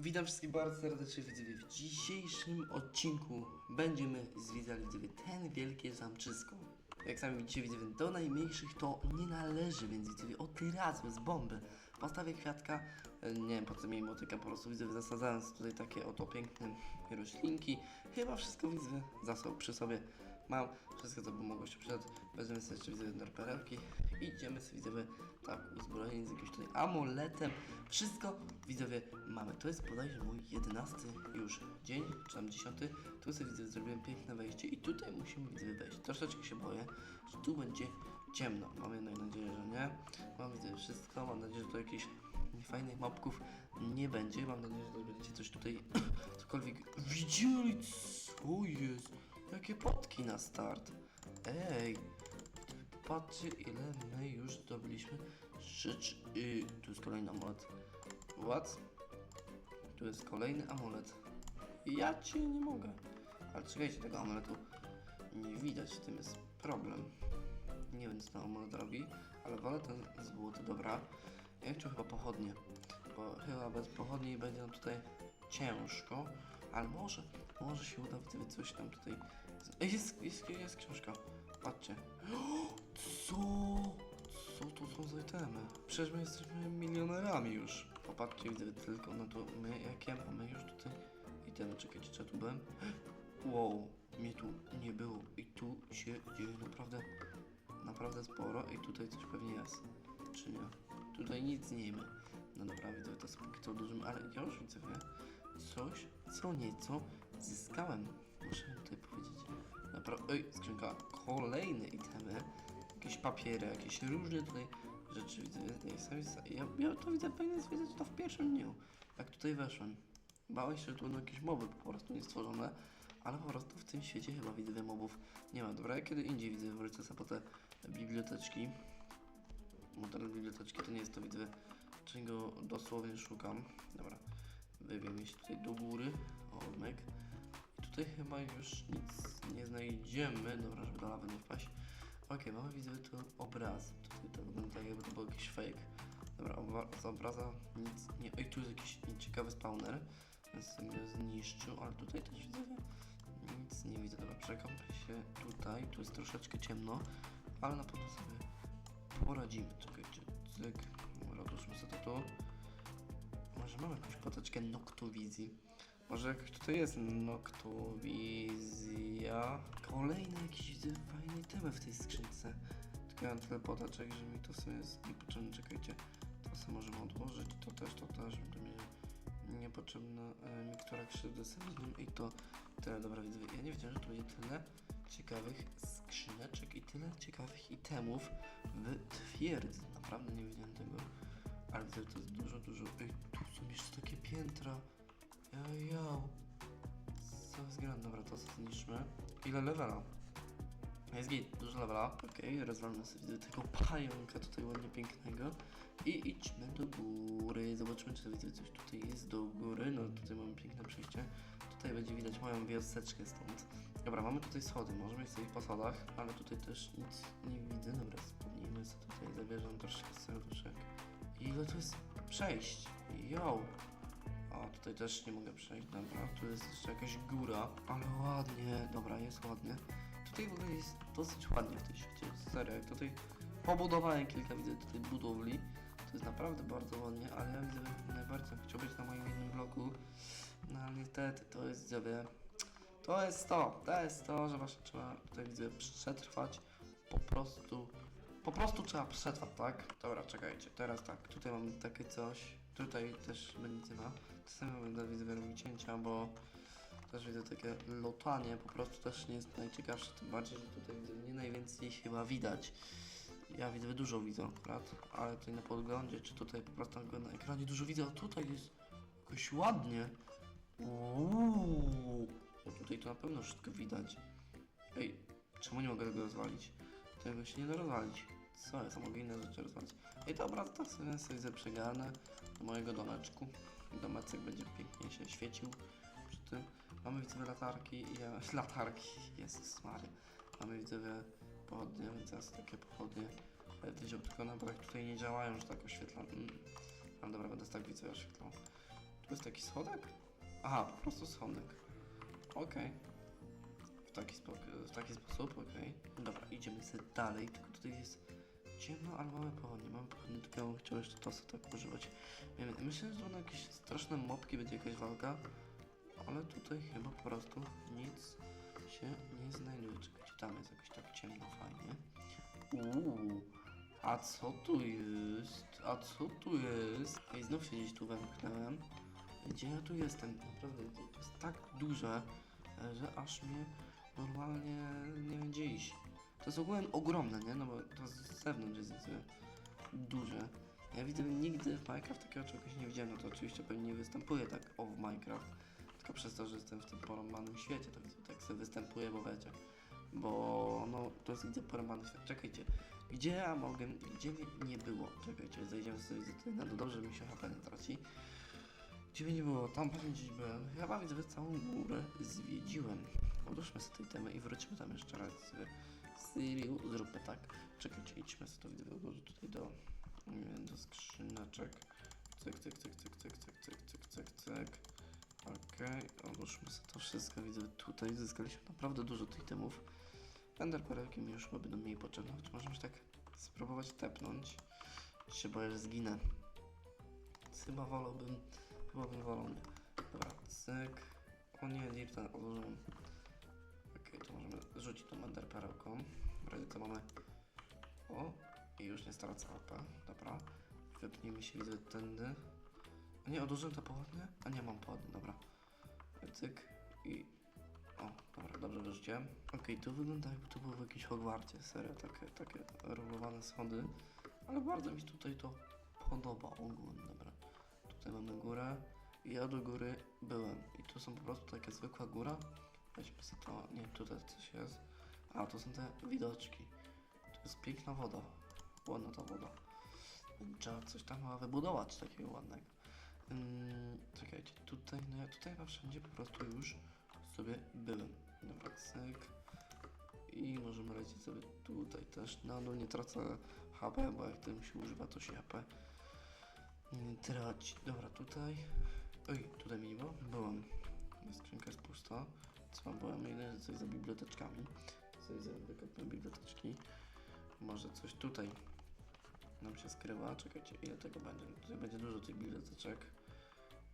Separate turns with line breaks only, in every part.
Witam wszystkich bardzo serdecznie widzowie. W dzisiejszym odcinku będziemy zwiedzali widzowie ten wielkie zamczysko. Jak sami widzicie widzowie, do najmniejszych to nie należy, więc widzowie od razu bez bomby. Postawię kwiatka, e, nie wiem po co mi motyka, po prostu widzowie zasadzając tutaj takie oto piękne roślinki. Chyba wszystko widzowie zasób przy sobie mam. Wszystko co by mogło się przydać. Weźmiemy sobie jeszcze widzowie norperelki. Idziemy sobie widzowie tak uzbrojeni z jakimś tutaj amuletem. Wszystko widzowie mamy. To jest bodajże mój jedenasty już dzień, czy tam dziesiąty. Tu sobie widzowie zrobiłem piękne wejście i tutaj musimy widzowie wejść. Troszeczkę się boję, że tu będzie ciemno. Mam jednak nadzieję, że nie. Mam widzowie wszystko. Mam nadzieję, że to jakichś fajnych mopków nie będzie. Mam nadzieję, że będziecie coś tutaj cokolwiek widzieli. Co jest? Jakie potki na start. Ej, Patrzcie ile my już zdobyliśmy rzecz. Yy, tu jest kolejny amulet. What? Tu jest kolejny amulet. Ja cię nie mogę. Ale czekajcie, tego amuletu nie widać, w tym jest problem. Nie wiem co ten amulet robi, ale wolę ten złoty, dobra. Ja chciał chyba pochodnie, bo chyba bez pochodni będzie nam tutaj ciężko, ale może, może się uda widzowie coś tam tutaj... Jest, jest, jest książka, patrzcie. Co? Co to są za itemy? Przecież my jesteśmy milionerami już. Popatrzcie, widzę tylko na to, my jakie mamy już tutaj itemy. Czekajcie, czy ja tu byłem? Wow, mnie tu nie było i tu się dzieje naprawdę, naprawdę sporo i tutaj coś pewnie jest. Czy nie? Tutaj nic nie ma. No dobra, widzę, to jest póki co dużym, ale ja już widzę, wie, coś, co nieco zyskałem. Muszę tutaj powiedzieć. Naprawdę, oj, skrzynka, kolejne itemy, jakieś papiery, jakieś różne tutaj rzeczy widzę. Ja, ja to widzę, powinien zwiedzać to w pierwszym dniu, jak tutaj weszłem. Bałem się, że tu będą jakieś moby po prostu niestworzone, ale po prostu w tym świecie chyba widzę mobów nie ma. Dobra, ja kiedy indziej widzę, wrócę sobie po te biblioteczki. Model biblioteczki to nie jest to widzę, czego dosłownie szukam. Dobra, wybiegnie się tutaj do góry. O, myk. Tutaj chyba już nic nie znajdziemy. Dobra, żeby do lawy nie wpaść. Okej, mamy widzę tu obraz. Tutaj to wygląda tak, jakby to był jakiś fake. Dobra, z obraza nic nie... Ej, tu jest jakiś ciekawy spawner, więc sobie zniszczył, ale tutaj też widzę, nic nie widzę. Dobra, przekąpię się tutaj, tu jest troszeczkę ciemno, ale na pewno sobie poradzimy. Czekajcie, cyk, dobra, odłóżmy sobie to tu. Może mamy jakąś poteczkę noktowizji. Może jakoś tutaj jest noktowizja. Kolejne jakieś widzę fajne temy w tej skrzynce. Tylko ja mam tyle podaczek, że mi to sobie jest niepotrzebne. Czekajcie, to sobie możemy odłożyć. To też, to też. To będzie niepotrzebna e, krzywdy sędznym i to tyle. Dobra, widzę. Ja nie wiedziałem, że tu będzie tyle ciekawych skrzyneczek i tyle ciekawych itemów w twierdzy. Naprawdę nie wiedziałem tego. Ale to jest dużo, dużo. Ej, tu są jeszcze takie piętra. Jajał. Co jest grane? Dobra, to zniszczmy. Ile levela? Jest git, dużo levela. Okej, okay, rozwalmy sobie tego pająka tutaj ładnie pięknego. I idźmy do góry. Zobaczmy, czy widzę coś tutaj jest do góry. No tutaj mamy piękne przejście. Tutaj będzie widać moją wioseczkę stąd. Dobra, mamy tutaj schody. Możemy iść sobie po schodach, ale tutaj też nic nie widzę. Dobra, spódnijmy sobie tutaj. Zabierzemy troszkę serduszek. Ile to jest przejść? Yo! O, tutaj też nie mogę przejść, dobra. Tu jest jeszcze jakaś góra, ale ładnie, dobra, jest ładnie. Tutaj w ogóle jest dosyć ładnie w tej świecie, serio, jak tutaj pobudowałem kilka, widzę tutaj budowli. To jest naprawdę bardzo ładnie, ale ja widzę, najbardziej chciał być na moim innym bloku. No ale niestety, to jest, widzę, to jest to, to jest to, że właśnie trzeba tutaj, widzę, przetrwać po prostu po prostu trzeba przetrwać, tak? Dobra, czekajcie, teraz tak, tutaj mam takie coś, tutaj też będzie ma. Czasami będę widzę robić cięcia, bo też widzę takie lotanie, po prostu też nie jest najciekawsze, tym bardziej, że tutaj widzę nie najwięcej chyba widać. Ja widzę dużo widzę akurat, ale tutaj na podglądzie, czy tutaj po prostu na ekranie dużo widzę, a tutaj jest jakoś ładnie. Uuu, no tutaj to na pewno wszystko widać. Ej, czemu nie mogę tego rozwalić? Tego się nie da rozwalić. Co jest? Mogę inne rzeczy rozwalić. Ej, dobra, to sobie, sobie przegarnę do mojego domeczku. Domecek będzie pięknie się świecił przy tym. Mamy widzowie latarki i ja... latarki, Jezus Maria. Mamy widzowie pochodnie, więc teraz takie pochodnie. Wziął tylko na brak tutaj nie działają, że tak oświetlam. Mm. Ale dobra, będę tak widzowie oświetlał. To jest taki schodek? Aha, po prostu schodek. Okej. W, taki w taki sposób, okej. Dobra, idziemy sobie dalej, tylko tutaj jest ciemno, ale mamy pochodnie. Mamy pochodnie, tylko ja chciał jeszcze to sobie tak używać. Wiem, myślę, że będą jakieś straszne mopki, będzie jakaś walka, ale tutaj chyba po prostu nic się nie znajduje. Czekajcie, tam jest jakoś tak ciemno, fajnie. Uuu, a co tu jest? A co tu jest? Ej, znów się gdzieś tu wemknąłem. Gdzie ja tu jestem? Naprawdę, to jest tak duże, e, że aż mnie normalnie nie wiem gdzie iść. To jest ogółem ogromne, nie? No bo to z zewnątrz jest duże. Ja widzę, nigdy w Minecraft takiego czegoś nie widziałem, no to oczywiście pewnie nie występuje tak o w Minecraft, tylko przez to, że jestem w tym porąbanym świecie, widzę, tak sobie występuje, bo wiecie, bo no to jest widzę porąbany świat. Czekajcie, gdzie ja mogę, gdzie mnie nie było? Czekajcie, zejdziemy sobie z na to dobrze mi się HP nie traci. Gdzie mnie nie było? Tam pewnie gdzieś byłem. Chyba widzę, całą górę zwiedziłem. Odłóżmy sobie tej temy i wrócimy tam jeszcze raz. Syriu, zróbmy tak. Czekajcie, idźmy sobie to odłożę tutaj do, do skrzyneczek. Cyk, cyk, cyk, cyk, cyk, cyk, cyk, cyk, cyk, cyk. Okej, odłóżmy sobie to wszystko. Widzę, tutaj zyskaliśmy naprawdę dużo tych temów. Ender perełki mi już chyba będą mniej potrzebne, choć możemy się tak spróbować tepnąć. Się boję, że zginę. Chyba wolałbym, chyba bym wolał nie. Dobra, cyk. O nie, Dirta odłożyłem. To możemy rzucić tą ender perełką. W razie co mamy... O, i już nie stracę HP. Dobra. Wypnijmy się, widzę tędy. A nie, odłożyłem te pochodnie? A nie, mam pochodnie, dobra. Cyk i... O, dobra, dobrze wyrzuciłem. Okej, tu wygląda jakby to było w jakimś Hogwarcie, serio, takie, takie regulowane schody. Ale bardzo mi się tutaj to podoba ogólnie, dobra. Tutaj mamy górę. i Ja do góry byłem. I tu są po prostu taka zwykła góra. Weźmy sobie to. Nie, tutaj coś jest. A, to są te widoczki. To jest piękna woda. Ładna ta woda. Trzeba coś tam chyba wybudować takiego ładnego. Ym, czekajcie, tutaj, no ja tutaj chyba wszędzie po prostu już sobie byłem. Dobra, cyk. I możemy lecieć sobie tutaj też. Na dół nie tracę HP, bo jak tym się używa, to się HP traci. Dobra, tutaj. Oj, tutaj mi nie było? Byłem. Skrzynka jest pusta. Co byłem? Idę coś za biblioteczkami. Sobie za wykopne biblioteczki. Może coś tutaj nam się skrywa. Czekajcie, ile tego będzie? Tutaj będzie dużo tych biblioteczek.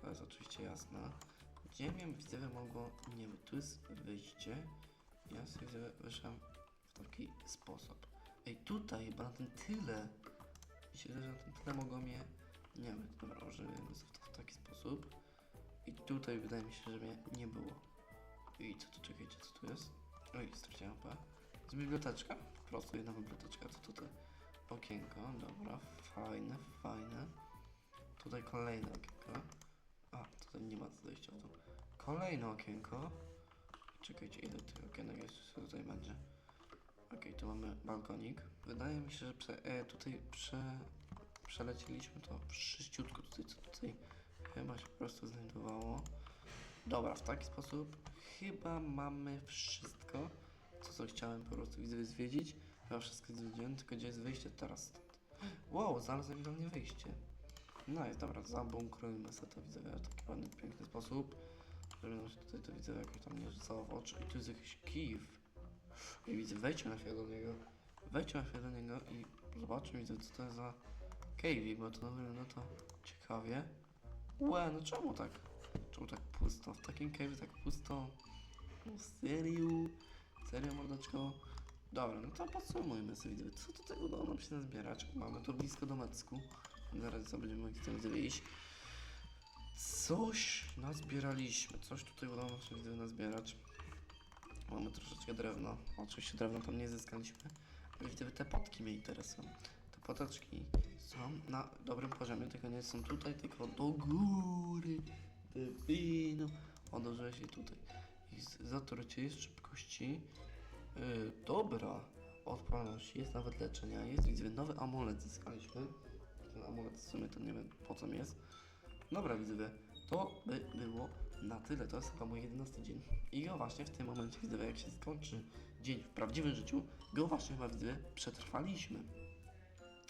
To jest oczywiście jasne. Wiem, widzowie mogło... Nie wiem, tu jest wyjście. Ja sobie wyszedłem w taki sposób. Ej, tutaj, bo na tym tyle. Myślę, że na tym tyle mogło mnie... Nie wiem, dobra, użyjemy w taki sposób. I tutaj wydaje mi się, że mnie nie było. I co tu, czekajcie, co tu jest? Oj, straciłem P. Z biblioteczka? Po prostu jedna biblioteczka, co tutaj? Okienko, dobra, fajne, fajne. Tutaj kolejne okienko. A, tutaj nie ma zejścia w dół. Kolejne okienko. Czekajcie, ile tych okienek jest, co tutaj będzie. Okej, tu mamy balkonik. Wydaje mi się, że prze, e, tutaj prze, przelecieliśmy to wszyściutko tutaj, co tutaj chyba się po prostu znajdowało. Dobra, w taki sposób chyba mamy wszystko, co, co chciałem po prostu zwiedzić. Chyba wszystko zwiedziłem, tylko gdzie jest wyjście teraz stąd. Wow, znalazłem idealnie wyjście. No jest dobra, zabunkrujmy sobie to widzę w taki ładny, piękny sposób. Żeby nam się tutaj to widzę jakoś tam nie rzucało w oczy. I tu jest jakiś kiw. I widzę, wejdźmy na chwilę do niego. Wejdźmy na chwilę do niego i zobaczmy, widzę, co to jest za cave, bo to wygląda to ciekawie. Łe, no czemu tak? Czemu tak pusto? W takim cave tak pusto? No serio? Serio, mordeczko? Dobra, no to podsumujmy sobie, co tutaj udało nam się nazbierać. Mamy to blisko do Mecku. Zaraz co będziemy mogli z tym wyjść. Coś nazbieraliśmy, coś tutaj udało nam się nazbierać. Mamy troszeczkę drewna. Oczywiście drewna tam nie zyskaliśmy. Ale widzę, te potki mnie interesują. Te poteczki są na dobrym poziomie, tylko nie są tutaj, tylko do góry. Debino. Odłożyłem się tutaj. I zatrucie jest szybkości. Yy, dobra. Odporność jest nawet leczenia. Jest widzę, nowy amulet zyskaliśmy. Ten amulet w sumie to nie wiem po co mi jest. Dobra, widzowie, to by było na tyle. To jest chyba mój 11 dzień. I go właśnie w tym momencie, widzowie, jak się skończy dzień w prawdziwym życiu, go właśnie chyba, widzowie, przetrwaliśmy.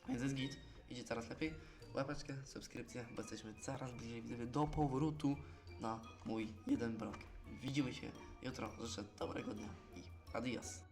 Więc jest git, idzie coraz lepiej. Łapeczkę, subskrypcję, bo jesteśmy coraz bliżej do powrotu na mój jeden blog. Widzimy się jutro. Życzę dobrego dnia i adios.